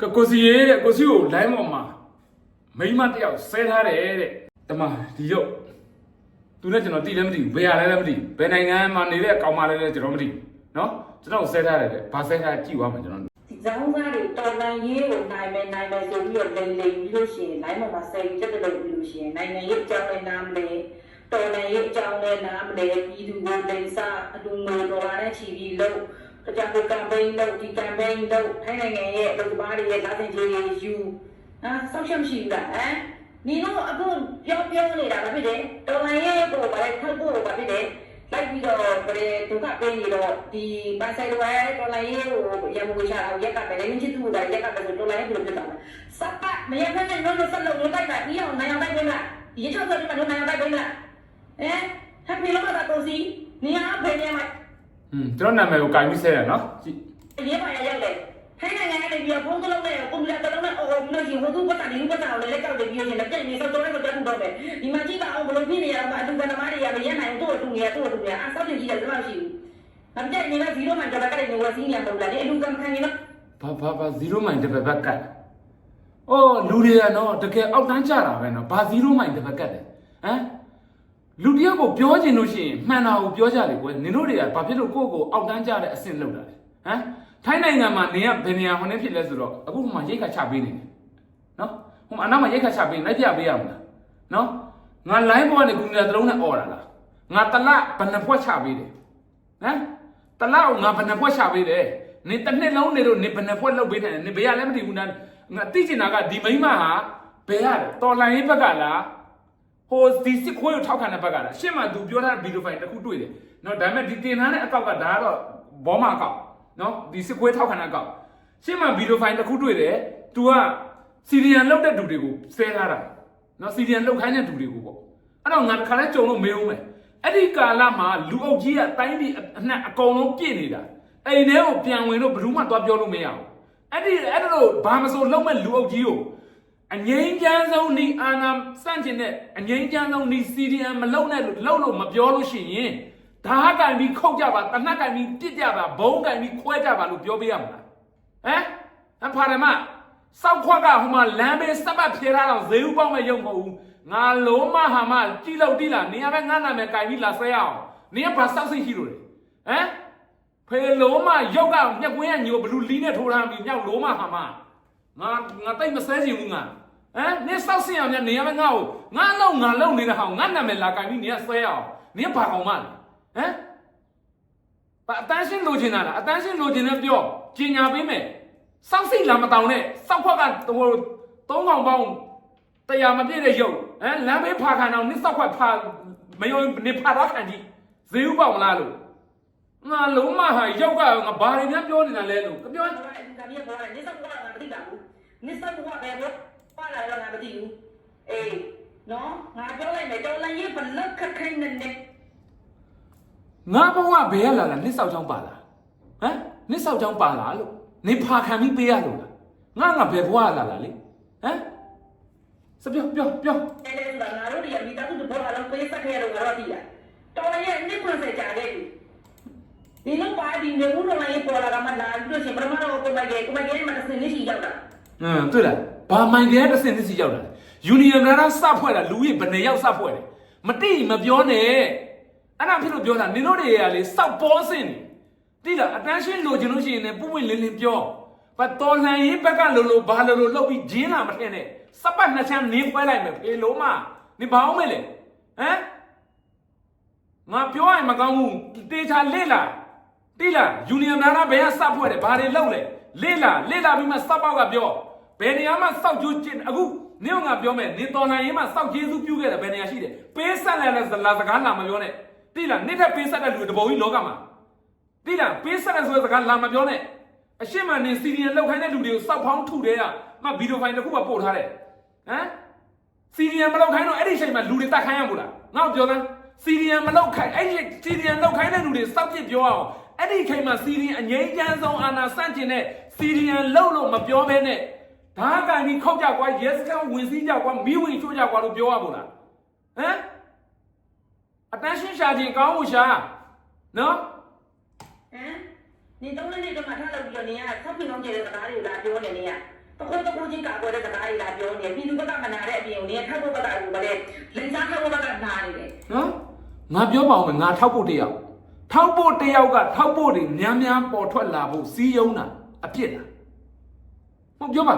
ကကိုစီရဲတဲ့ကိုစီကိုလိုင်းပေါ်မှာမိန်းမတယောက်ဆဲထားတယ်တဲ့တမဒီရုပ်သူနဲ့ကျွန်တော်တိလည်းမသိဘူးဘယ်ရလဲလည်းမသိဘယ်နိုင်ငံမှာနေတဲ့ကောင်မလဲလည်းကျွန်တော်မသိနော်ကျွန်တော်ဆဲထားတယ်တဲ့ဘာဆဲထားကြည့်သွားမှာကျွန်တော်ဒီဇောင်းသားတွေတော်နိုင်ရေးကိုနိုင်မယ်နိုင်မယ်ဆိုပြီးတော့လိမ်လိမ်ပြီးလို့ရှိရင်နိုင်မှာမဆိုင်တက်တယ်လို့ပြီးလို့ရှိရင်နိုင်ငံရေးအကြောင်းလည်းနားမလဲတော်နိုင်ရေးအကြောင်းလည်းနားမလဲပြည်သူကိုလိမ်စားအတူငိုတော်ရတဲ့ချီပြီးလို့ ကြကိုကမ်ပိန်းလုပ်ဒီကမ်ပိန်းလုပ်ထိုင်းနိုင်ငံရဲ့လူသမားတွေရဲ့လာတင်ကြီးတွေယူဟာဆောက်ရှက်မရှိဘူးလားဟမ်你တို့အခုပြောပြောနေတာဘာဖြစ်လဲတော်လန်ရေးကိုဘာလဲထုတ်ဖို့ဘာဖြစ်လဲလိုက်ပြီးတော့ဗရေဒုက္ခပေးနေတော့ဒီဘာဆိုင်လိုရဲတော်လိုင်းရေးကိုရမဝေချအောင်ရက်ကပဲလည်းချစ်သူကရက်ကပဲဆိုတော်လိုင်းရေးကိုဖြစ်တော့စပ်ပတ်မရဖက်နဲ့လုံးလုံးဆက်လုံးလုံးတိုက်တာပြီးအောင်နိုင်အောင်တိုက်ပေးမလားဒီချောက်ဆိုဒီမှာနိုင်အောင်တိုက်ပေးမလားအဲဟပ်ပြီလို့တော့ကိုစီနေရဘယ်နေမှာ อืมကျွန်တော်နာမည်ကိုကင်ပြီးဆဲတယ်เนาะကြည့် ဒီမှာရောက်တယ်ထိုင်းနိုင်ငံကနေပြီးဖုန်းကလုံးနဲ့ကွန်ပျူတာကလုံးနဲ့အော်အော်လို့ရှင်ဟိုသူပတ်တာဒီပတ်တာကိုလည်းကောက်တယ်ပြီးရင်လည်းပြည့်နေစောတော့တော့တက်တော့တယ်ဒီမှာကြည့်ပါအောင်ဘလို့ဖြစ်နေရအောင်အတူကနမတွေရမရနိုင်တော့အတူနေရတော့အတူနေအဆောက်ကြည့်တယ်တော့ရှိဘူး။အပြည့်နေကဇီရိုမှန်တော့ကလည်းနေဝစီးနေမလို့လားဒီအလူကမခံရင်တော့ ဘာဘာဘာ0မိုင်တစ်ပတ်ဘက်ကတ်အော်လူတွေကနော်တကယ်အောက်တန်းကြတာပဲနော်ဘာ0မိုင်တစ်ပတ်ကတ်တယ်ဟမ် လူတယောက်ကိုပြောချင်လို့ရှိရင်မှန်တာကိုပြောကြလေကွယ်နင်တို့တွေကဘာဖြစ်လို့ကိုယ့်ကိုအောက်တန်းကြတဲ့အဆင့်လောက်တာလဲဟမ်ထိုင်းနိုင်ငံမှာနေကဘယ်နေရာဟိုနေဖြစ်လဲဆိုတော့အခုမှရိတ်ခါချပေးနေတယ်နော်ဟိုအနောက်မှာရိတ်ခါချပေးလိုက်ပြပေးရမလားနော်ငါ line ပေါ်ကနေကူနေတလုံးနဲ့អော်တာလားငါတလဘယ်နှဖွဲ့ချပေးတယ်ဟမ်တလကိုငါဘယ်နှဖွဲ့ချပေးတယ်နေတစ်နှစ်လုံးနေတော့နေဘယ်နှဖွဲ့လောက်ပေးနေတယ်နေဘယ်ရလဲမသိဘူးနာငါသိချင်တာကဒီမိန်းမဟာဘယ်ရတယ်တော်လိုင်းရေးဘက်ကလား ဟိုဒီစစ်ခွေးကိုထောက်ခံတဲ့ဘက်ကလားရှင့်မှာသူပြောထားတဲ့ဗီဒီယိုဖိုင်တစ်ခုတွေ့တယ်နော်ဒါပေမဲ့ဒီတင်ထားတဲ့အကောက်ကဒါကတော့ဘောမအကောက်နော်ဒီစစ်ခွေးထောက်ခံတဲ့အကောက်ရှင့်မှာဗီဒီယိုဖိုင်တစ်ခုတွေ့တယ် तू ကစီရီယန်လောက်တဲ့သူတွေကိုဆဲထားတာနော်စီရီယန်လောက်ခိုင်းတဲ့သူတွေကိုပေါ့အဲ့တော့ငါတစ်ခါလဲကြုံလို့မေးဦးမယ်အဲ့ဒီကာလမှာလူအုပ်ကြီးကတိုင်းပြည်အနှံ့အကုန်လုံးပြည့်နေတာအိမ်ထဲကိုပြန်ဝင်လို့ဘယ်သူမှသွားပြောလို့မရဘူးအဲ့ဒီအဲ့ဒါလို့ဘာမဆိုလုံးမဲ့လူအုပ်ကြီးကို အငိမ့်ချမ်းဆုံးဤအာနာစန့်ကျင်တဲ့အငိမ့်ချမ်းဆုံးဤစီရီယန်မလုံးနဲ့လို့လုံးလို့မပြောလို့ရှိရင်ဓာတ်ကန်ပြီးခုတ်ကြပါတနတ်ကန်ပြီးပြစ်ကြပါဘုံကန်ပြီးခွဲကြပါလို့ပြောပေးရမလားဟမ်အဖာရမစောက်ခွက်ကဟိုမှာလမ်းဘေးစပ်ပတ်ဖြေထားတော့ဇေဥပေါက်မဲ့ရုံမဟုတ်ဘူးငါလုံးမဟာမကြည့်လို့တိလားနေရာပဲငါနာမည်ကင်ပြီးလာဆွဲရအောင်နေရာဘာစောက်စိတ်ရှိလို့လဲဟမ်ဖေလုံးမရုပ်ကညက်ကွင်းကညိုဘလူလီနဲ့ထိုးထားပြီးမြောက်လုံးမဟာမ ငါငါတိတ်မဆဲချင်ဘူးငါဟမ်နေစောက်စင်အောင်ညနေရာပဲငါ့ကိုငါလုံးငါလုံးနေတဲ့ဟောင်းငါနာမည်လာကင်ပြီးနေရာဆွဲရအောင်နေဘာကောင်မလဲဟမ်ဘာအတန်းရှင်းလိုချင်တာလားအတန်းရှင်းလိုချင်တဲ့ပြောကျင်ညာပေးမယ်စောက်စိတ်လာမတောင်းနဲ့စောက်ခွက်ကဟိုသုံးကောင်ပေါင်းတရားမပြည့်တဲ့ရုပ်ဟမ်လမ်းဘေးဖာခံအောင်နစ်စောက်ခွက်ဖာမယုံနေဖာတော့ခံကြည့်ဇေဥပေါက်မလားလို့ ငါလုံးမဟာရုပ်ကငါဘာတွေများပြောနေတာလဲလို့ပြောဒါကလည်းဘောတယ်နေစပ်ဘောကမသိတာဘူးနေစပ်ဘောကဘယ်လိုပါလာတော့ငါမသိဘူးအေးနော်ငါပြောလိုက်မယ်တော်လိုင်းရေးဘလောက်ခက်ခဲနေနေငါဘဝဘယ်ရလာလားနစ်စောက်ချောင်းပါလားဟမ်နစ်စောက်ချောင်းပါလားလို့နေဖာခံပြီးပေးရလို့လားငါငါဘယ်ဘဝလာလားလေဟမ်စပြောပြောပြောတယ်လေငါတို့ဒီမိသားစုဘောကလုံးပေးစက်ခဲ့တော့ငါတို့သိတာတော်လိုင်းရေးနှစ်ခွန်းစကြာခဲ့ပြီ ဒီလိုပါဒီနေဦးတော်လိုင်းရေးပေါ်လာကမှလာပြီးတော့ရှင်ပထမတော့ကိုမကြီးကိုမကြီးမှတစ်စနေရှိရောက်တာဟမ်တွေ့လားဘာမိုင်ကလေးတစ်စင်တစ်စီရောက်လာလဲယူနီယံနာစဖွဲ့တာလူကြီးဘယ်နေရောက်စဖွဲ့တယ်မတိမပြောနဲ့အဲ့ဒါဖြစ်လို့ပြောတာနင်တို့တွေကလေစောက်ပေါ်စင်နေတိလားအတန်းရှင်းလိုချင်လို့ရှိရင်လည်းပုပ်ပွင့်လင်းလင်းပြောဘာတော်လှန်ရေးဘက်ကလိုလိုဘာလိုလိုလောက်ပြီးဂျင်းလာမထင်နဲ့စပတ်နှစ်ချမ်းနင်းခွဲလိုက်မယ်ဖေလုံးမနင်ဘာအောင်မဲလေဟမ်ငါပြောရင်မကောင်းဘူးတေချာလေ့လာ တိလားယူနီယံနာဘယ်ကစဖွဲ့တယ်ဘာတွေလောက်လဲလေ့လာလေ့လာပြီးမှစပောက်ကပြောဘယ်နေရာမှာစောက်ကျိုးကျင်အခုနင်းကပြောမယ်နင်တော်လှန်ရေးမှာစောက်ကျေးဇူးပြုခဲ့တယ်ဘယ်နေရာရှိတယ်ပေးဆက်လဲလဲလာစကားလာမပြောနဲ့တိလားနစ်ထက်ပေးဆက်တဲ့လူတပုံကြီးလောကမှာတိလားပေးဆက်တဲ့ဆိုတဲ့စကားလာမပြောနဲ့အရှင်းမနေစီရီယန်လောက်ခိုင်းတဲ့လူတွေကိုစောက်ဖောင်းထုတယ်ကမှဗီဒီယိုဖိုင်တစ်ခုမှပို့ထားတယ်ဟမ်စီရီယန်မလောက်ခိုင်းတော့အဲ့ဒီအချိန်မှာလူတွေတတ်ခိုင်းရမို့လားငါ့ကိုပြောသမ်းစီရီယန်မလောက်ခိုင်းအဲ့ဒီစီရီယန်လောက်ခိုင်းတဲ့လူတွေစောက်ပြစ်ပြောအောင် အဲ့ဒီအချိန်မှာစီရီယန်အငိမ့်ချမ်းဆုံးအာနာစန့်ကျင်တဲ့စီရီယန်လောက်လို့မပြောဘဲနဲ့ဓာတ်ကန်ကြီးခောက်ကြကွာရဲစခန်းဝင်စည်းကြကွာမီးဝင်ချိုးကြကွာလို့ပြောရမို့လားဟမ်အတန်းရှင်းရှာခြင်းကောင်းမှုရှာနော်ဟမ်နေတော့လည်းတော့မှထားလို့ပြီးတော့နေကဆောက်ပြင်းအောင်ကျတဲ့စကားတွေကိုလာပြောနေနေရတခုတခုချင်းကာကွယ်တဲ့စကားတွေလာပြောနေပြည်သူဘက်ကမနာတဲ့အပြင်ကိုနေထပ်ဖို့ဘက်ကကိုမလဲလင်စားထပ်ဖို့ဘက်ကနာနေတယ်နော်ငါပြောပါဦးမယ်ငါထောက်ဖို့တယောက် ထောက်ဖို့တယောက်ကထောက်ဖို့တွေများများပေါ်ထွက်လာဖို့စီးယုံတာအပြစ်လားဟုတ်ပြောပါ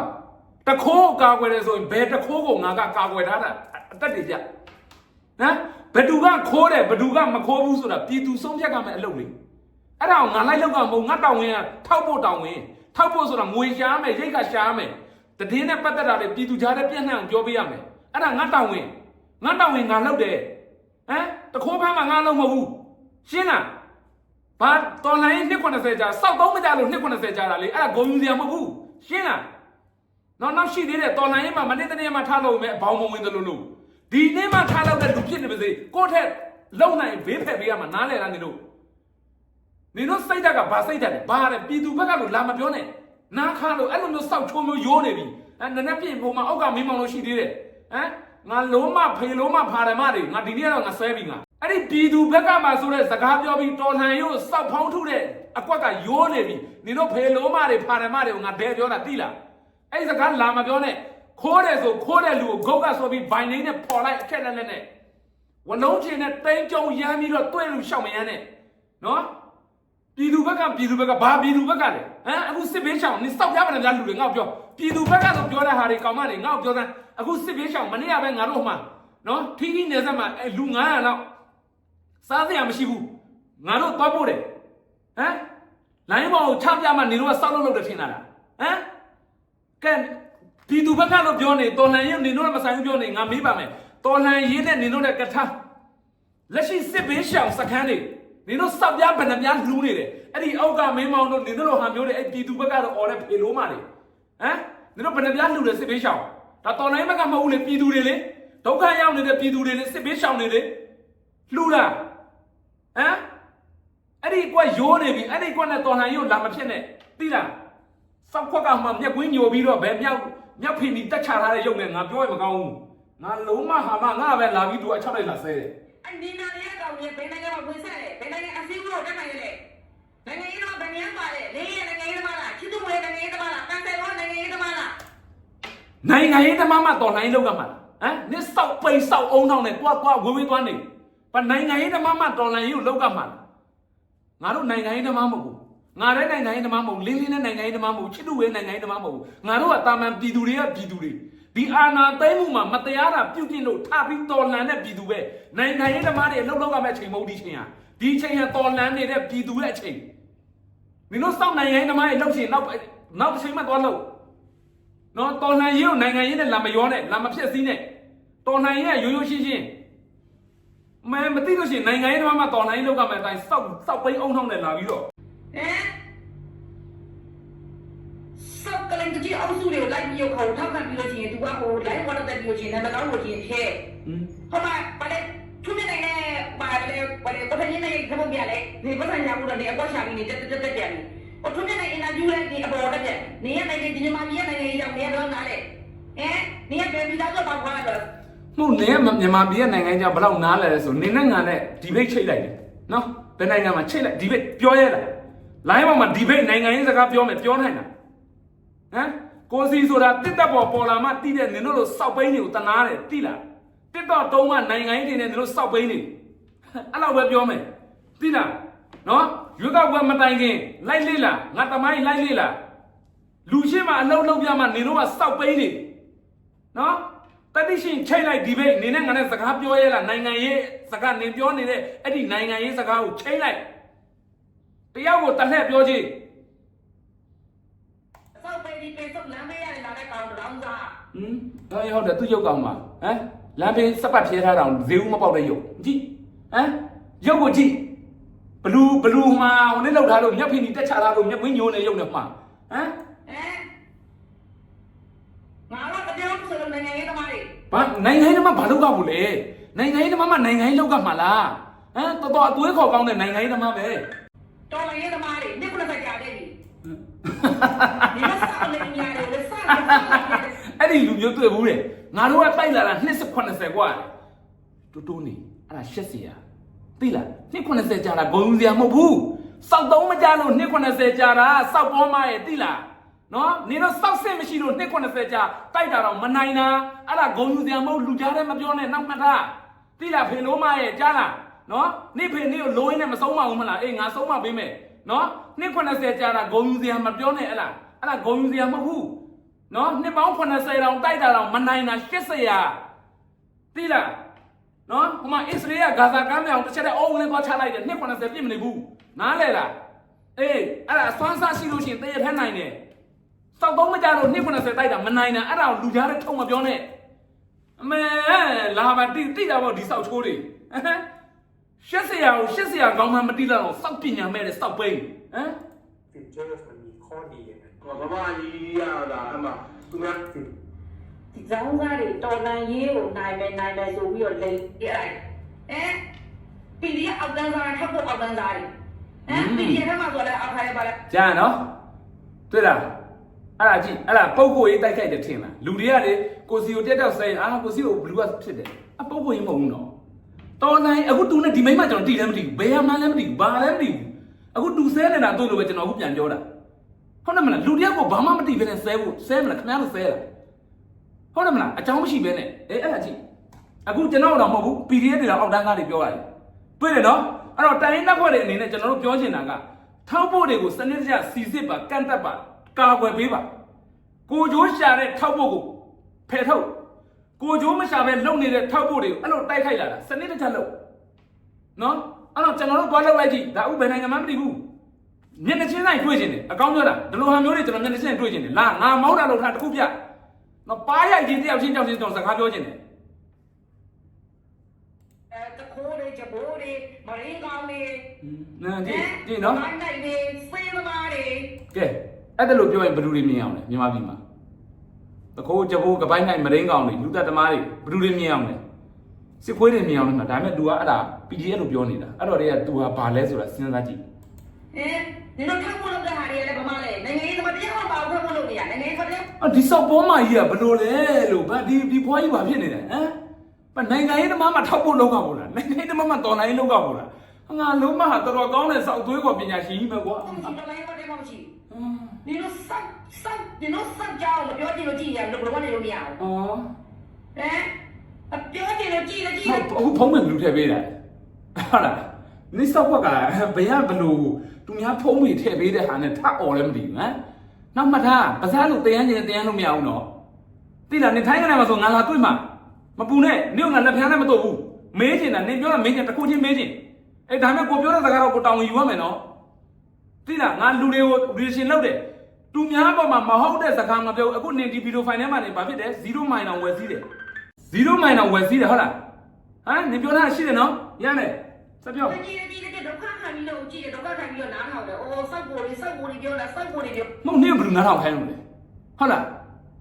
တခိုးကာကွယ်တယ်ဆိုရင်ဘယ်တခိုးကိုငါကကာကွယ်ထားတာအတက်တွေပြဟမ်ဘယ်သူကခိုးတယ်ဘယ်သူကမခိုးဘူးဆိုတာပြည်သူဆုံးဖြတ်ကမယ်အလုပ်လေအဲ့ဒါကိုငါလိုက်လောက်ကမဟုတ်ငါတောင်းဝင်ကထောက်ဖို့တောင်းဝင်ထောက်ဖို့ဆိုတာငွေရှားမယ်ရိတ်ကရှားမယ်တည်င်းနဲ့ပတ်သက်တာတွေပြည်သူကြားထဲပြန့်နှံ့အောင်ပြောပေးရမယ်အဲ့ဒါငါတောင်းဝင်ငါတောင်းဝင်ငါလုပ်တယ်ဟမ်တခိုးဖမ်းမှာငါလုံးမဟုတ်ဘူးရှင်းလား ဘာတော်လိုင်းနှစ်90ကြာစောက်သုံးမကြလို့နှစ်90ကြာတာလေအဲ့ဒါဂုံယူစရာမဟုတ်ဘူးရှင်းလားနောက်နောက်ရှိသေးတယ်တော်လိုင်းမှာမနေ့တနေ့မှထားလို့မယ်အဘောင်းမဝင်သလိုလို့ဒီနေ့မှထားလို့တဲ့လူဖြစ်နေပါစေကိုယ့်ထက်လုံနိုင်ဘေးဖက်ပေးရမှာနားလဲလားနေလို့နေတို့စိတ်ဓာတ်ကဘာစိတ်ဓာတ်လဲဘာလဲပြည်သူဘက်ကလို့လာမပြောနဲ့နားခါလို့အဲ့လိုမျိုးစောက်ချိုးမျိုးရိုးနေပြီအဲ့နည်းနည်းပြင်ပုံမှာအောက်ကမင်းမောင်လို့ရှိသေးတယ်ဟမ်ငါလုံးမဖေလုံးမဖာရမတွေငါဒီနေ့တော့ငါဆွဲပြီငါ အဲ့ဒီပြည်သူဘက်ကမှဆိုတဲ့စကားပြောပြီးတော်လှန်ရိုးစောက်ဖောင်းထုတဲ့အကွက်ကရိုးနေပြီနေတို့ဖေလုံးမတွေဖာရမတွေကိုငါဒဲပြောတာတိလားအဲ့ဒီစကားလာမပြောနဲ့ခိုးတယ်ဆိုခိုးတဲ့လူကိုဂုတ်ကဆိုပြီးဘိုင်နေနဲ့ပေါ်လိုက်အခက်လက်လက်နဲ့ဝလုံးချင်းနဲ့တိန်ကြုံရမ်းပြီးတော့တွေ့လူရှောက်မရမ်းနဲ့နော်ပြည်သူဘက်ကပြည်သူဘက်ကဘာပြည်သူဘက်ကလဲဟမ်အခုစစ်ဘေးရှောင်နေစောက်ပြပါနဲ့များလူတွေငါ့ကိုပြောပြည်သူဘက်ကဆိုပြောတဲ့ဟာတွေကောင်မတွေငါ့ကိုပြောစမ်းအခုစစ်ဘေးရှောင်မနေ့ကပဲငါတို့မှနော်ထီးထီးနေစက်မှာအဲလူ900လောက် စားစရာမရှိဘူးငါတို့သွားပို့တယ်ဟမ်လိုင်းပေါ်ကိုချပြမှနေတော့စောက်လို့လုပ်တယ်ထင်တာလားဟမ်ကဲပြည်သူဘက်ကလို့ပြောနေတော်လှန်ရေးနေတို့ကမဆိုင်ဘူးပြောနေငါမေးပါမယ်တော်လှန်ရေးနဲ့နေတို့တဲ့ကထားလက်ရှိစစ်ဘေးရှောင်စခန်းတွေနင်တို့စောက်ပြားဗဏ္ဍပြားလှူနေတယ်အဲ့ဒီအောက်ကမင်းမောင်တို့နင်တို့လိုဟာမျိုးတွေအဲ့ပြည်သူဘက်ကတော့អော်တဲ့ဖေလို့မတွေဟမ်နင်တို့ဗဏ္ဍပြားလှူတယ်စစ်ဘေးရှောင်ဒါတော်လိုင်းဘက်ကမဟုတ်ဘူးလေပြည်သူတွေလေဒုက္ခရောက်နေတဲ့ပြည်သူတွေလေစစ်ဘေးရှောင်တွေလေလှူတာ ဟမ်အဲ့ဒီကွက်ရိုးနေပြီအဲ့ဒီကွက်နဲ့တော်လှန်ရုပ်လာမဖြစ်နဲ့သိလားစောက်ခွက်ကမှမျက်ကွင်းညိုပြီးတော့ဘယ်မြောက်မြောက်ဖီနီတက်ချထားတဲ့ရုပ်နဲ့ငါပြောရမကောင်းဘူးငါလုံးမဟာမငါပဲလာပြီးသူအချောက်လိုက်လာဆဲတယ်အဒီနာရဲ့ကောင်ကြီးဘယ်နိုင်ငံမှာဝင်ဆက်လဲဘယ်နိုင်ငံအစည်းအဝေးကိုတက်နိုင်လဲနိုင်ငံရေးတော့ဘယ်နိုင်ငံပါလဲလေနိုင်ငံရေးသမားလားချစ်သူဝဲနိုင်ငံရေးသမားလားကန်တယ်ရောနိုင်ငံရေးသမားလားနိုင်ငံရေးသမားမှတော်လှန်ရေးလောက်ကမှာလားဟမ်နစ်ဆောက်ပိန်ဆောက်အုံနောက်နဲ့တွားတွားဝေးဝေးတွားနေ ဘာနိုင်ငံရေးသမားမှတော်လှန်ရေးကိုလောက်ကမှာလားငါတို့နိုင်ငံရေးသမားမဟုတ်ဘူးငါလည်းနိုင်ငံရေးသမားမဟုတ်ဘူးလင်းလင်းနဲ့နိုင်ငံရေးသမားမဟုတ်ဘူးချစ်သူဝေးနိုင်ငံရေးသမားမဟုတ်ဘူးငါတို့ကတာမန်ပြည်သူတွေကပြည်သူတွေဒီအာဏာသိမ်းမှုမှာမတရားတာပြုတ်ပြင်းလို့ထပြီးတော်လှန်တဲ့ပြည်သူပဲနိုင်ငံရေးသမားတွေအလုပ်လုပ်ရမယ့်အချိန်မဟုတ်ဒီချိန်ဟာဒီချိန်ဟာတော်လှန်နေတဲ့ပြည်သူရဲ့အချိန်မင်းတို့စောင့်နိုင်ငံရေးသမားရဲ့လှုပ်ရှင်နောက်နောက်တစ်ချိန်မှသွားလို့နော်တော်လှန်ရေးကိုနိုင်ငံရေးနဲ့လာမရောနဲ့လာမဖြစ်စည်းနဲ့တော်လှန်ရေးကရိုးရိုးရှင်းရှင်း မဲမသိလို့ရှိရင်နိုင်ငံရေးသမားမှတော်လှန်ရေးလောက်ကမဲ့အတိုင်းစောက်စောက်ပိန်းအောင်ထောင်းနဲ့လာပြီးတော့ဟမ်စောက်ကလေးကြီးအောက်စုတွေကိုလိုက်ပြီးခေါ်ထောက်ခံပြီးလို့ရှိရင် तू ကဟို live ဝတ်တဲ့ပြီးလို့ရှိရင်လည်းမကောင်းလို့ရှိရင်ဖြဲဟင်းဟိုမှာဗလဲသူနေနေပါလေဗလဲကိုဖင်းနေခမပြလေဒီပတ်စံရမှုတော့ဒီအကွက်ရှာပြီးနေတက်တက်တက်ပြန်ပြီဟိုသူနေနေအင်တာဗျူးလဲဒီအပေါ်တက်ပြန်နေရနိုင်ဒီမှာမြင်နိုင်ရောက်နေတော့နားလေဟမ်နေရပြန်ပြီးတော့တော့ဘာလို့ မှုနင်းမြန်မာပြည်ရဲ့နိုင်ငံကြောင့်ဘယ်တော့နားလဲဆိုနင်းနဲ့ငါနဲ့ဒီဘိတ်ချိတ်လိုက်တယ်နော်ဘယ်နိုင်ငံမှာချိတ်လိုက်ဒီဘိတ်ပြောရဲလားလိုင်းပေါ်မှာဒီဘိတ်နိုင်ငံရေးစကားပြောမယ်ပြောနိုင်လားဟမ်ကိုစီဆိုတာတစ်တက်ပေါ်ပေါ်လာမှတိတဲ့နင်တို့လိုစောက်ပိန်းတွေကိုတနာတယ်တိလားတစ်တော့တုံးမှနိုင်ငံရေးတွေနဲ့နင်တို့စောက်ပိန်းတွေအဲ့လောက်ပဲပြောမယ်တိလားနော်ရွေးကောက်ပွဲမတိုင်ခင်လိုက်လေ့လားငါတမိုင်းလိုက်လေ့လားလူရှင်းမှာအလုံးလုံးပြမှနင်တို့ကစောက်ပိန်းတွေနော် တတိရှင်ချိန်လိုက်ဒီဘိတ်နေနဲ့ငါနဲ့စကားပြောရဲလားနိုင်ငံရေးစကားနင်ပြောနေတဲ့အဲ့ဒီနိုင်ငံရေးစကားကိုချိန်လိုက်တယောက်ကိုတစ်လှည့်ပြောကြည့်စောက်ပဲဒီပေစုပ်လမ်းမေးရတယ်လာတဲ့ကောင်တောင်းစားဟမ်ဒါရောက်တယ်သူရုပ်ကောင်းပါဟမ်လမ်းဘေးစပတ်ဖြဲထားတာဈေးဦးမပေါက်တဲ့ရုပ်ကြည့်ဟမ်ရုပ်ကိုကြည့်ဘလူးဘလူးမှာဟိုနေ့လောက်ထားလို့မျက်ဖင်ကြီးတက်ချထားလို့မျက်ဝင်းညိုနေရုပ်နဲ့မှာဟမ် ဟမ်ငါတော့တပြောဆိုလို့နိုင်ငံရေးသမားတွေ ဘာနိုင်ငံရေးသမားဘာလုပ်ကဘူးလေနိုင်ငံရေးသမားမှနိုင်ငံရေးလောက်ကမှာလားဟမ်တော်တော်အသွေးခေါ်ကောင်းတဲ့နိုင်ငံရေးသမားပဲ တော်လိုင်းရေးသမားတွေနှစ်ခုနှစ်ကြာခဲ့ပြီဒီမှာစောက်နေနေရတယ်လေစောက်နေနေတယ် အဲ့ဒီလူမျိုးတွေ့ဘူးတဲ့ငါတို့ကတိုက်လာတာ280กว่าတူတူနေအဲ့ဒါရှက်စီရသိလား280ကြာတာဂုံယူစရာမဟုတ်ဘူးစောက်သုံးမကြလို့280ကြာတာစောက်ပေါ်မရဲ့သိလားဟ နော်နင်တို့စောက်စစ်မရှိလို့နှစ်90ကြာတိုက်တာတော့မနိုင်တာအဲ့ဒါဂုံယူစရာမဟုတ်လူကြားလည်းမပြောနဲ့နောက်မှတ်ထားသိလားဖေလို့မရဲ့ကြားလားနော်နေဖေနေကိုလိုရင်းနဲ့မဆုံးမဘူးမလားအေးငါဆုံးမပေးမယ်နော်နှစ်90ကြာတာဂုံယူစရာမပြောနဲ့အဲ့လားအဲ့ဒါဂုံယူစရာမဟုတ်ဘူးနော်နှစ်ပေါင်း80တောင်တိုက်တာတော့မနိုင်တာ80ရာသိလားနော်ဟိုမှာအစ္စရေးကဂါဇာကမ်းမြောင်တစ်ချက်တည်းအုံးလေးသွားချလိုက်တယ်နှစ်90ပြည့်မနေဘူးနားလဲလားအေးအဲ့ဒါအစွမ်းစားရှိလို့ရှိရင်တည့်ရဖက်နိုင်တယ် စောက်သုံးမကြတော့290တိုက်တာမနိုင်တာအဲ့ဒါကိုလူကြားတဲ့ထုံမပြောနဲ့အမေလာပါတိတိတာပေါ့ဒီစောက်ချိုးတွေဟမ်ရှက်စရာကိုရှက်စရာကောင်းမှမတိတော့စောက်ပညာမဲ့တဲ့စောက်ပိန်းဟမ် ฟิเจอร์มันมีข้อดียังไง ဟောဘာမှကြီးရတာအမှသူများ ဒီဇောင်းသားတွေတော်လန်ရေးကိုနိုင်မယ်နိုင်မယ်ဆိုပြီးတော့လိန်ပြလိုက်ဟမ်ပီဒီအောက်တန်းစားထပ်ဖို့အောက်တန်းစားတွေဟမ်ပီဒီထပ်မှာဆိုလည်းအောက်ခိုင်းပါလား ကြာနော်တွေ့လား အဲ့ဒါကြည့်အဲ့ဒါပုံကိုရေးတိုက်ခိုက်တယ်ထင်လားလူတွေကလေကိုစီကိုတက်တော့ဆိုင်အာကိုစီကိုဘလူးကဖြစ်တယ်အပုံကိုရေးမဟုတ်ဘူးနော်တော်နိုင်အခုတူနဲ့ဒီမိမကျွန်တော်တီးလည်းမတီးဘူးဘယ်မှလည်းမတီးဘူးဘာလည်းမတီးဘူးအခုတူဆဲနေတာတို့လိုပဲကျွန်တော်အခုပြန်ပြောတာဟုတ်တယ်မလားလူတယောက်ကိုဘာမှမတီးဘဲနဲ့ဆဲဖို့ဆဲမလားခင်ဗျားတို့ဆဲလားဟုတ်တယ်မလားအကြောင်းမရှိဘဲနဲ့အေးအဲ့ဒါကြည့်အခုကျွန်တော်တော့မဟုတ်ဘူး PDF တွေတော့အောက်တန်းကားတွေပြောရတယ်တွေ့တယ်နော်အဲ့တော့တိုင်းရင်းတပ်ဖွဲ့တွေအနေနဲ့ကျွန်တော်တို့ပြောချင်တာကထောက်ဖို့တွေကိုစနစ်တကျစီစစ်ပါကန့်တက်ပါ ကာကွယ်ပေးပါကိုကြိုးရှာတဲ့ထောက်ဖို့ကိုဖယ်ထုတ်ကိုကြိုးမရှာဘဲလုံနေတဲ့ထောက်ဖို့တွေကိုအဲ့လိုတိုက်ခိုက်လာတာစနစ်တကျလုပ်နော်အဲ့တော့ကျွန်တော်တို့သွားလောက်လိုက်ကြည့်ဒါဥပ္ပယ်နိုင်ငံမှမသိဘူးမျက်နှာချင်းဆိုင်တွေ့ချင်တယ်အကောင်းပြောတာဒီလိုဟာမျိုးတွေကျွန်တော်မျက်နှာချင်းဆိုင်တွေ့ချင်တယ်လာငါမောက်တာလို့ထားတစ်ခုပြနော်ပါရိုက်ချင်းတယောက်ချင်းတယောက်ချင်းကျွန်တော်စကားပြောချင်တယ်အဲတခိုးတွေဂျဘိုးတွေမရင်းကောင်းတွေနန်းဒီဒီနော်နိုင်နိုင်တွေစေးသမားတွေကဲ အဲ့ဒါလို့ပြောရင်ဘယ်သူတွေမြင်အောင်လဲမြန်မာပြည်မှာတခိုးကြဘိုးကပိုင်းနိုင်မရင်းကောင်တွေလူသက်သမားတွေဘယ်သူတွေမြင်အောင်လဲစစ်ခွေးတွေမြင်အောင်လဲမှာဒါပေမဲ့ तू ကအဲ့ဒါ PGA လို့ပြောနေတာအဲ့တော့တည်းက तू ဟာဘာလဲဆိုတာစဉ်းစားကြည့်ဟင်ဒီလိုထောက်ဖို့လုပ်တဲ့ဟာတွေလည်းဗမာလဲနိုင်ငံရေးသမားတရားမှမပါဘူးဖို့လုပ်နေရနိုင်ငံရေးသမားတရားအော်ဒီဆောက်ပေါ်မကြီးကဘယ်လိုလဲလို့ဗာဒီဒီဖွားကြီးဘာဖြစ်နေလဲဟမ်ဗာနိုင်ငံရေးသမားမှထောက်ဖို့လောက်ကမို့လားနိုင်ငံရေးသမားမှတော်နိုင်လောက်ကမို့လားငါလုံးမဟာတော်တော်ကောင်းတဲ့စောက်သွေးကောပညာရှင်ကြီးပဲကွာမရှိတော့လည်းဘာမှမရှိ ဒီလိုဆက်ဆက်ဒီလိုဆက်ကြောင်းပြောကြည့်လို့ကြည့်ရလို့ဘယ်လိုမှနေလို့မရဘူးအော်ဟမ်အပြောကြည့်လို့ကြည့်လို့ကြည့်ဟုတ်လို့အခုဖုံးမဲ့လူထည့်ပေးတာဟုတ်လားနိစောက်ကကဘယ်ရဘလို့သူများဖုံးမိထည့်ပေးတဲ့ဟာနဲ့ထအော်လည်းမသိဘူးဟမ်နောက်မှတ်ထားပါစားလို့တရားကျင်တရားလို့မရဘူးနော်သိလားနေထိုင်းကနေမှာဆိုငါလာတွေ့မှာမပူနဲ့နေကငါလက်ဖျားနဲ့မတော့ဘူးမေးချင်တာနေပြောတာမေးချင်တစ်ခုချင်းမေးချင်အဲ့ဒါမဲ့ကိုပြောတဲ့စကားတော့ကိုတောင်းယူရမယ်နော် သိလားငါလူတွေကို reaction လုပ်တယ်သူများပေါ်မှာမဟုတ်တဲ့စကားမပြောဘူးအခုနေဒီဗီဒီယိုဖိုင်ထဲမှာနေဘာဖြစ်တယ်0 minus ဝယ်စည်းတယ်0 minus ဝယ်စည်းတယ်ဟုတ်လားဟမ်နင်ပြောတာရှိတယ်နော်ရမယ်စပြောကြည့်ကြည့်ကြည့်ဒုက္ခခံပြီးလို့ကြည့်တယ်ဒုက္ခခံပြီးတော့နားထောင်တယ်အိုးစောက်ကိုလေးစောက်ကိုလေးပြောလားစောက်ကိုလေးပြောမဟုတ်နင်ဘယ်လူနားထောင်ခိုင်းလို့လဲဟုတ်လား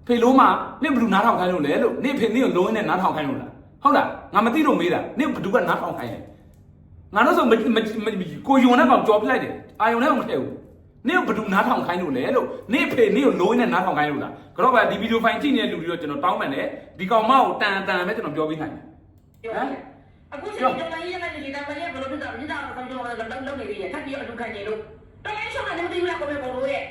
ဖေလို့မနင်ဘယ်လူနားထောင်ခိုင်းလို့လဲလို့နင်ဖေနင်ကိုလုံးဝနဲ့နားထောင်ခိုင်းလို့လားဟုတ်လားငါမသိလို့မေးတာနင်ဘယ်သူကနားထောင်ခိုင်းလဲ ငါတို့ဆိုမကိုယုံတဲ့ကောင်ကြော်ပြလိုက်တယ်အာယုံနဲ့မထည့်ဘူးနင်ဘယ်သူနားထောင်ခိုင်းလို့လဲလို့နင်ဖေနင်ကိုလုံးဝနဲ့နားထောင်ခိုင်းလို့လားကတော့ဗျာဒီဗီဒီယိုဖိုင်ကြည့်နေတဲ့လူတွေတော့ကျွန်တော်တောင်းပန်တယ်ဒီကောင်မကိုတန်တန်ပဲကျွန်တော်ပြောပြနိုင်တယ်ပြောတယ်အခုချိန်တော့လည်းရေးနေတယ်ဒါမှလည်းဘယ်လိုဖြစ်တာလဲဒါတော့ကျွန်တော်လည်းလုံးလုံးနေပြီထပ်ပြီးအလူခံနေလို့တော်လည်းရှောင်းတယ်မသိဘူးလားကိုမေပေါ်လို့ရဲ့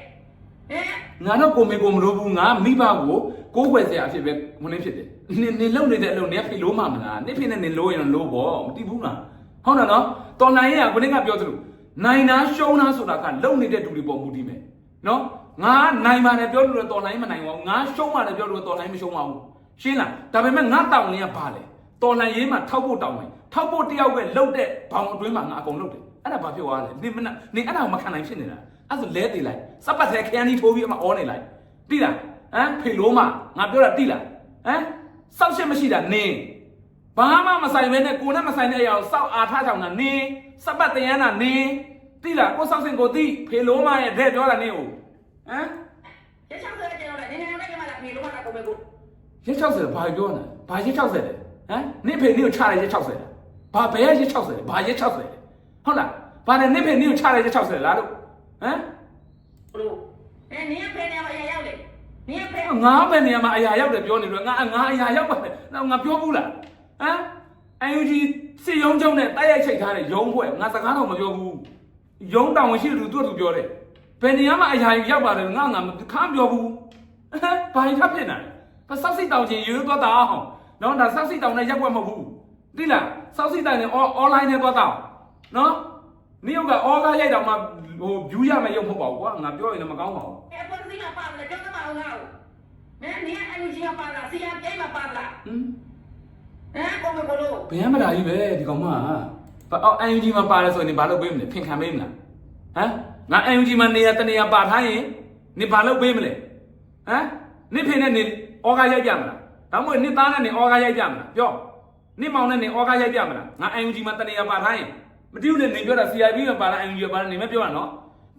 ဟဲ့ငါတော့ကိုမေကိုမလို့ဘူးငါမိဘကိုကိုးွယ်စရာအဖြစ်ပဲမင်းဖြစ်တယ်နင်နင်လုံနေတဲ့အလုပ်နင်ဖိလို့မှမလားနင်ဖိနေနင်လို့ရင်လို့ပေါ့မသိဘူးလား ဟုတ်တယ်နော်တော်နိုင်ရဲ့ကကိုနေကပြောသလိုနိုင်နာရှုံးနာဆိုတာကလုံနေတဲ့လူတွေပေါ်မူတည်မယ်နော်ငါနိုင်ပါတယ်ပြောလို့တော်နိုင်မနိုင်ပါဘူးငါရှုံးပါတယ်ပြောလို့တော်နိုင်မရှုံးပါဘူးရှင်းလားဒါပေမဲ့ငါတောင်းနေရပါလေတော်နိုင်ရေးမှာထောက်ဖို့တောင်းတယ်ထောက်ဖို့တယောက်ပဲလှုပ်တဲ့ဘောင်အတွင်းမှာငါအကုန်လှုပ်တယ်အဲ့ဒါဘာဖြစ်သွားလဲနင်မနနင်အဲ့ဒါကိုမခံနိုင်ဖြစ်နေတာအဲ့ဆိုလဲတည်လိုက်စပတ်ထဲခရမ်းကြီးထိုးပြီးမှအောနေလိုက်တိလားဟမ်ဖေလို့မငါပြောတာတိလားဟမ်စောက်ရှက်မရှိတာနင်း ဘာမှမဆိုင်မဲနဲ့ကိုနဲ့မဆိုင်တဲ့အရာကိုစောက်အားထားချောင်တာနင်းစပတ်တရမ်းတာနင်းတိလားကိုစောက်စင်ကိုတိဖေလို့မရဲ့တဲ့ပြောတာနင်းကိုဟမ်ရချောင်းဆိုတဲ့ကျွန်တော်လည်းနည်းနည်းလေးမှလာပြီလို့မှလာကိုမေကိုရက်60ဘာပြောနေဘာရက်60လဲဟမ်နင့်ဖေနင့်ကိုချလိုက်ရက်60လားဘာဘယ်ရက်60လဲဘာရက်60လဲဟုတ်လားဘာနဲ့နင့်ဖေနင့်ကိုချလိုက်ရက်60လားလို့ဟမ်ဘလို့အဲနင်းဖဲနေမှာရရောက်လေနင်းဖဲငါပဲနေရာမှာအရာရောက်တယ်ပြောနေလို့ငါငါအရာရောက်ပါတယ်ငါပြောဘူးလား ဟမ် UNG စီယုံကျုံနဲ့တိုက်ရိုက်ချိတ်ထားတဲ့ရုံးဖွဲ့ငါစကားတော့မပြောဘူးရုံးတောင်ရှိတယ်သူသူသူပြောတယ်ဘယ်နေရာမှာအရာကြီးရောက်ပါလဲငါငါခမ်းပြောဘူးဘာကြီးထပ်ဖြစ်နေလဲဆောက်စိတ်တောင်ချင်းရိုးသွားတာအောင်နော်ဒါဆောက်စိတ်တောင်နဲ့ရက်ွက်မဟုတ်ဘူးသိလားဆောက်စိတ်တိုင်နဲ့ online နဲ့သွားတာနော်နေကအော်ကားရိုက်တော့မှဟို view ရမယ်ရုပ်မဟုတ်ပါဘူးကွာငါပြောရင်လည်းမကောင်းပါဘူးအဲ့ပေါ်စီကပါမလားကြောက်မအောင်လားမင်းနေအဲ့လိုကြီးပါလားစီရပြိုင်မှာပါလားဟမ် ဟမ်ကောမကောလို့ဘယ်မှမလာကြီးပဲဒီကောင်မဘာအော် UNG မှာပါတယ်ဆိုရင်နေဘာလုပ်ပေးမလဲဖင်ခံပေးမလားဟမ်ငါ UNG မှာနေရတနေရပါထားရင်နေဘာလုပ်ပေးမလဲဟမ်နေဖင်နဲ့နေဩကားရိုက်ပြမလားဒါမှမဟုတ်နေသားနဲ့နေဩကားရိုက်ပြမလားပြောနေမောင်နဲ့နေဩကားရိုက်ပြမလားငါ UNG မှာတနေရပါထားရင်မတိဘူးနဲ့နေပြောတာ CIB မှာပါလား UNG မှာပါလားနေမပြောရနော်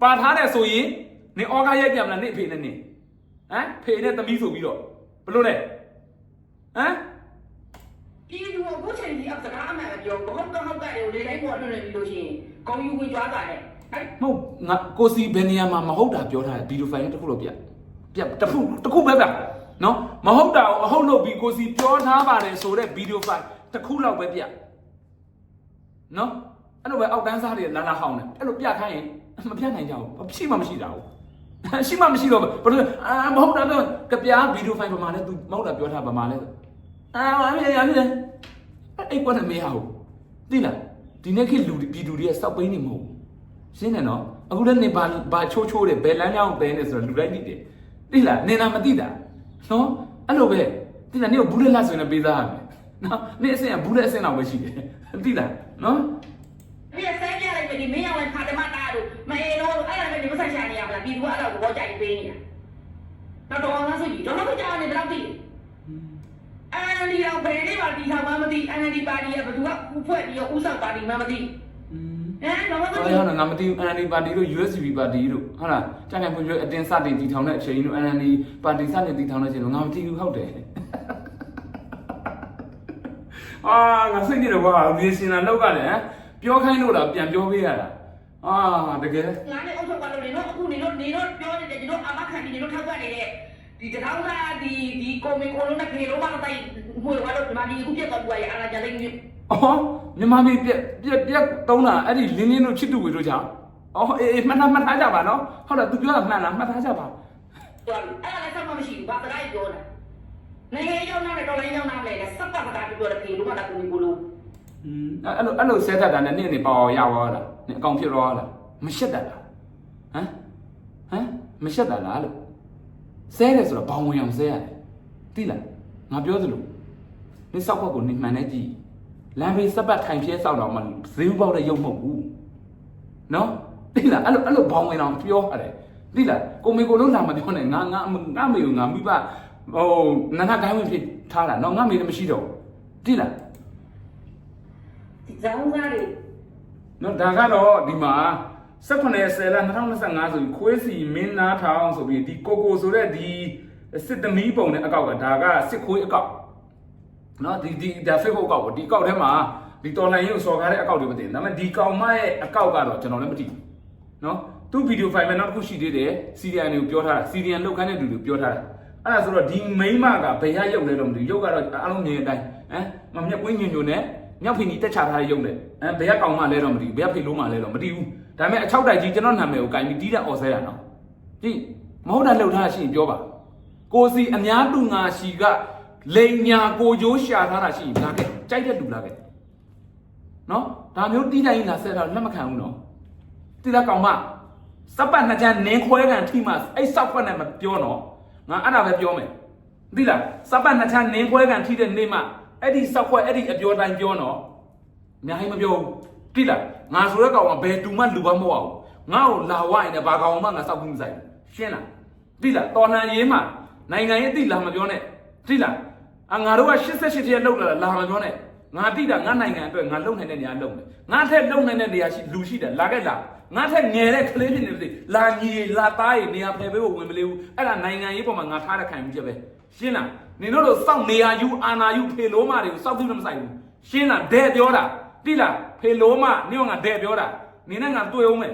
ပါထားတယ်ဆိုရင်နေဩကားရိုက်ပြမလားနေအဖေနဲ့နေဟမ်ဖေနဲ့သမီးဆိုပြီးတော့ဘလို့လဲဟမ် ဒီလူကကိုချိန်ကြီးအစကားအမှန်ပြောဘဟုတ်တော့ဟုတ်တယ်လေလိုက်ပေါ်လွှင့်နေပြီးလို့ရှိရင်ကောင်းယူဝင်ကြွားတာနဲ့အဲ့မဟုတ်ငါကိုစီဘယ်နေရာမှာမဟုတ်တာပြောထားတယ်ဗီဒီယိုဖိုင်တစ်ခုတော့ပြပြတစ်ခုတစ်ခုပဲပြနော်မဟုတ်တာကိုအဟုတ်လို့ပြီးကိုစီပြောထားပါတယ်ဆိုတဲ့ဗီဒီယိုဖိုင်တစ်ခုလောက်ပဲပြနော်အဲ့လိုပဲအောက်တန်းစားတွေလာလာဟောင်းတယ်အဲ့လိုပြခိုင်းရင်မပြနိုင်ကြဘူးရှိမှမရှိတာဘူးရှိမှမရှိတော့ဘယ်လိုအာမဟုတ်တာတော့ကပြားဗီဒီယိုဖိုင်ပမာလဲ तू မဟုတ်တာပြောထားပမာလဲ အာမမြင်ရမြင်အဲ့ကွာနဲ့မရဘူးသိလားဒီနေ့ခေတ်လူပြည်သူတွေကစောက်ပိန်းနေမဟုတ်ဘူးရှင်းတယ်နော်အခုလည်းနေဘာဘာချိုးချိုးတယ်ဘယ်လမ်းကြောင်းပဲနေဆိုတော့လူတိုင်းသိတယ်သိလားနေနာမသိတာနော်အဲ့လိုပဲသိလားနေကဘူးလက်လက်ဆိုရင်လည်းပေးသားရမယ်နော်နေအစင်ကဘူးလက်အစင်တော့ပဲရှိတယ်သိလားနော်ဒီဆဲပြလိုက်ပြီမင်းရောက်ရင်ခါတမတာတို့မအေလို့အဲ့ဒါပဲဒီမဆိုင်ရှာနေရမလားဒီလူကအဲ့ဒါကိုဘောကြိုက်ပေးနေတာတော့တော့ငါဆိုကြီးတော့တော့ကြာနေတော့ပြီ အန်ဒီတော့ဘယ်လေးပါတီထောင်မှမသိအန်ဒီပါတီကဘယ်သူကဖွဲ့ပြီးတော့ဥဆောင်ပါတီမှမသိဟမ်တော့မသိအော်ရအောင်ငါမသိဘူး NLD ပါတီတို့ USCB ပါတီတို့ဟုတ်လားကြာကန်ဖွံ့ဖြိုးအတင်းစတင်တည်ထောင်တဲ့အချိန်တို့ NLD ပါတီစတင်တည်ထောင်တဲ့အချိန်တို့ငါမသိဘူးဟုတ်တယ်အာငါစိတ်ညစ်တယ်ကွာဒီစင်လာလောက်ကလည်းဟမ်ပြောခိုင်းလို့လားပြန်ပြောပေးရတာအာတကယ်ငါနဲ့အုပ်ချုပ်ပါလို့နေတော့အခုနေတော့နေတော့ပြောနေတယ်ဒီတော့အမခံဒီနေတော့ထောက်ပတ်နေတဲ့ ဒီတောင်းသားဒီဒီကိုမီကိုလုံးနဲ့ဖေလုံးမတိုင်းမှုရတော့ဒီမှာဒီအခုပြတ်တော့ဘူးရအာလာကြတဲ့ကြီးအော်မြန်မာပြည်ပြက်ပြက်ပြက်သုံးတာအဲ့ဒီလင်းလင်းတို့ချစ်တူဝေတို့ကြောင့်အော်အေးအေးမှတ်ထားမှတ်ထားကြပါနော်ဟုတ်လားသူပြောတာမှန်လားမှတ်ထားကြပါတော်ပြီအဲ့ဒါလည်းဆက်မမရှိဘူးဘာသာရေးပြောတာနိုင်ငံရောက်နေတော့လည်းရောက်နေတယ်စက်ပတ်တာပြောတယ်ဖေလုံးမတာကိုမီကိုလုံးอืมအဲ့လိုအဲ့လိုဆဲတတ်တာနဲ့နေ့နေ့ပေါအောင်ရသွားတာနဲ့အကောင်ဖြစ်သွားတာမရှက်တတ်လားဟမ်ဟမ်မရှက်တတ်လားလို့ ဆဲတယ်ဆိုတော့ဘောင်ဝင်အောင်ဆဲရတယ်သိလားငါပြောသလိုနေစောက်ဘက်ကိုနေမှန်နေကြည့်လမ်းဘေးစက်ပတ်ထိုင်ပြဲစောက်တော့မှဈေးဥပေါက်တဲ့ရုပ်မဟုတ်ဘူးနော်သိလားအဲ့လိုအဲ့လိုဘောင်ဝင်အောင်ပြောရတယ်သိလားကိုမေကိုလုံးလာမပြောနဲ့ငါငါငါမေကိုငါမိဘဟိုနာနာကိုင်းဝင်ဖြစ်ထားတာနော်ငါမေလည်းမရှိတော့သိလားဒီဇောင်းသားတွေနော်ဒါကတော့ဒီမှာ 18ဆယ်လ2025ဆိုပြီးခွေးစီမင်းနာထောင်ဆိုပြီးဒီကိုကိုဆိုတဲ့ဒီစစ်သမီးပုံနဲ့အကောက်ကဒါကစစ်ခွေးအကောက်နော်ဒီဒီဒါ Facebook အကောက်ပေါ့ဒီအကောက်ထဲမှာဒီတော်လိုင်းရုပ်စော်ကားတဲ့အကောက်တွေမသိဘူးဒါပေမဲ့ဒီကောင်မရဲ့အကောက်ကတော့ကျွန်တော်လည်းမသိဘူးနော်သူဗီဒီယိုဖိုင်မှာနောက်တစ်ခုရှိသေးတယ် CDN ကိုပြောထားတာ CDN လောက်ခန်းတဲ့သူတွေပြောထားတာအဲ့ဒါဆိုတော့ဒီမိန်းမကဘယ်ရရုပ်လဲတော့မသိဘူးရုပ်ကတော့အားလုံးမြင်တဲ့အတိုင်းဟမ်မမြက်ကွင်းညွညွနဲ့မြောက်ဖီနီတက်ချထားတဲ့ရုပ်နဲ့အဲဘယ်ကကောင်မလဲတော့မသိဘူးဘယ်ကဖေလို့မလဲတော့မသိဘူး ဒါပေမဲ့အချောက်တိုက်ကြီးကျွန်တော်နာမည်ကိုကင်ပြီးတီးတဲ့အော်ဆဲတာနော်ကြည့်မဟုတ်တာလှုပ်ထားတာရှိရင်ပြောပါကိုစီအများတူငါရှိကလိန်ညာကိုကျိုးရှာထားတာရှိရင်လာခဲ့ကြိုက်တဲ့လူလာခဲ့နော်ဒါမျိုးတီးတိုင်းလာဆက်တာလက်မခံဘူးနော်တီးတဲ့ကောင်မစပ်ပတ်နှစ်ချမ်းနင်းခွဲကန်ထိမှအဲ့စောက်ခွက်နဲ့မပြောနော်ငါအဲ့ဒါပဲပြောမယ်သိလားစပ်ပတ်နှစ်ချမ်းနင်းခွဲကန်ထိတဲ့နေ့မှအဲ့ဒီစောက်ခွက်အဲ့ဒီအပြောတိုင်းပြောနော်အများကြီးမပြောဘူး သိလားငါဆိုတဲ့ကောင်ကဘယ်တူမှလူပါမဟုတ်အောင်ငါ့ကိုလာဝိုင်းနေဘာကောင်မှငါစောက်ဘူးမဆိုင်ဘူးရှင်းလားသိလားတော်လှန်ရေးမှာနိုင်ငံရေးသိလားမပြောနဲ့သိလားအငါတို့က88တည်းလောက်လာလာမပြောနဲ့ငါတိတာငါနိုင်ငံအတွက်ငါလုံနိုင်တဲ့နေရာလုံတယ်ငါထက်လုံနိုင်တဲ့နေရာရှိလူရှိတယ်လာခဲ့လားငါထက်ငယ်တဲ့ကလေးဖြစ်နေပြီလာညီလာသားရေနေရာဖယ်ပေးဖို့ဝင်မလေးဘူးအဲ့ဒါနိုင်ငံရေးပေါ်မှာငါထားတဲ့ခံယူချက်ပဲရှင်းလားနင်တို့လိုစောင့်နေရာယူအာနာယူဖေလို့မတွေကိုစောက်ပြီးမဆိုင်ဘူးရှင်းလားဒဲပြောတာ တိလားဖေလို့မနင်ကငါဒဲပြောတာနင်နဲ့ငါတွေ့အောင်မယ်